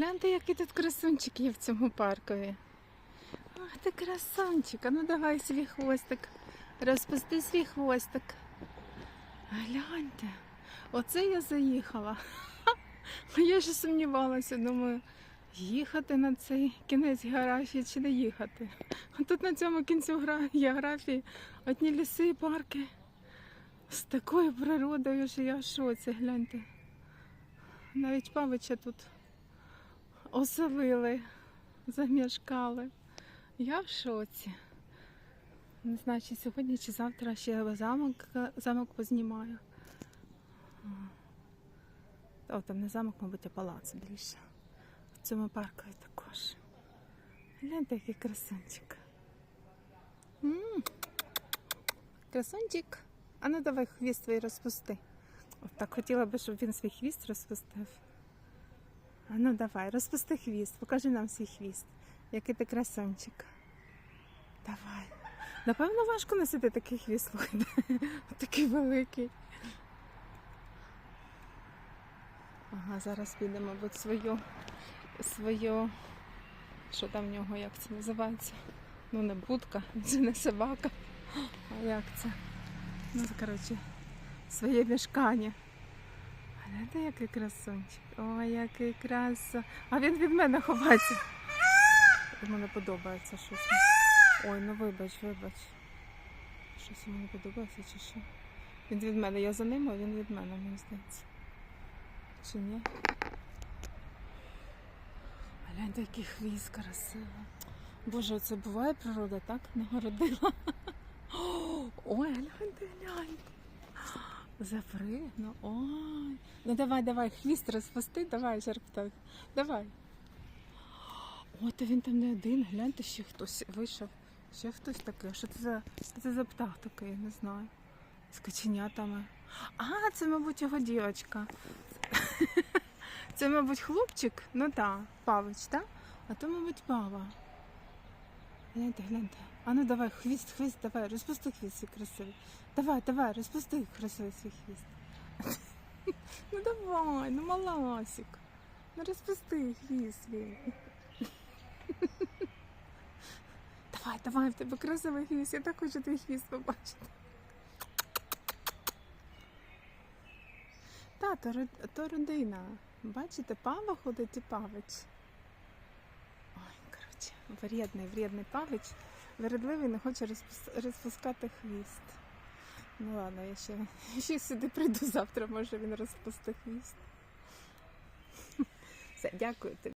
Гляньте, який тут красунчик є в цьому паркові. Ах ти красунчик, а ну давай свій хвостик. Розпусти свій хвостик. Гляньте, оце я заїхала. Я ще сумнівалася, думаю, їхати на цей кінець географії чи не їхати. А тут на цьому кінцю географії одні ліси і парки. З такою природою, що я в шоці, гляньте. Навіть павича тут оселили, замішкали. Я в шоці. Не знаю, чи сьогодні, чи завтра ще замок, замок познімаю. О, там не замок, мабуть, а палац більше. В цьому паркові також. Гляньте, який красунчик. м Красунчик. А ну давай хвіст твій розпусти. От так хотіла би, щоб він свій хвіст розпустив. Ну давай, розпусти хвіст, покажи нам свій хвіст. Який ти красунчик. Давай. Напевно, важко носити такий хвіст, слухайте. Такий великий. Ага, зараз підемо, мабуть, свою, свою, що там в нього, як це називається? Ну, не будка, це не собака. А як це? Ну, коротше, своє мішкання. Гляньте, який красунчик. Ой, який краса. А він від мене ховається. Йому не подобається щось. Ой, ну вибач, вибач. Щось йому не подобається чи що? Він від мене. Я за ним, а він від мене, мені здається. Чи ні? Гляньте, який хвіст красивий. Боже, це буває природа, так? Нагородила. Ой. Запригну. Ой. Ну давай, давай, хвіст розпусти, давай, жарптак. Давай. О, то він там не один, гляньте, ще хтось вийшов. Ще хтось такий. Що це за, це за птах такий, не знаю. З каченятами. А, це, мабуть, його дівчинка. Це, мабуть, хлопчик, ну так, павич, так? А то, мабуть, пава. Гляньте, гляньте. А ну давай, хвіст, хвіст, давай, розпусти хвіст свій красивий. Давай, давай, розпусти красивий свій хвіст. Ну давай, ну маласик. Ну розпусти хвіст свій. Давай, давай, в тебе красивий хвіст. Я так хочу твій хвіст побачити. Та, то, то родина. Бачите, пава ходить і павич. Коротше, вредний, вредний павич. Вередливий не хоче розпускати хвіст. Ну ладно, я ще, ще сюди прийду завтра, може він розпусти хвіст. Все, дякую тобі.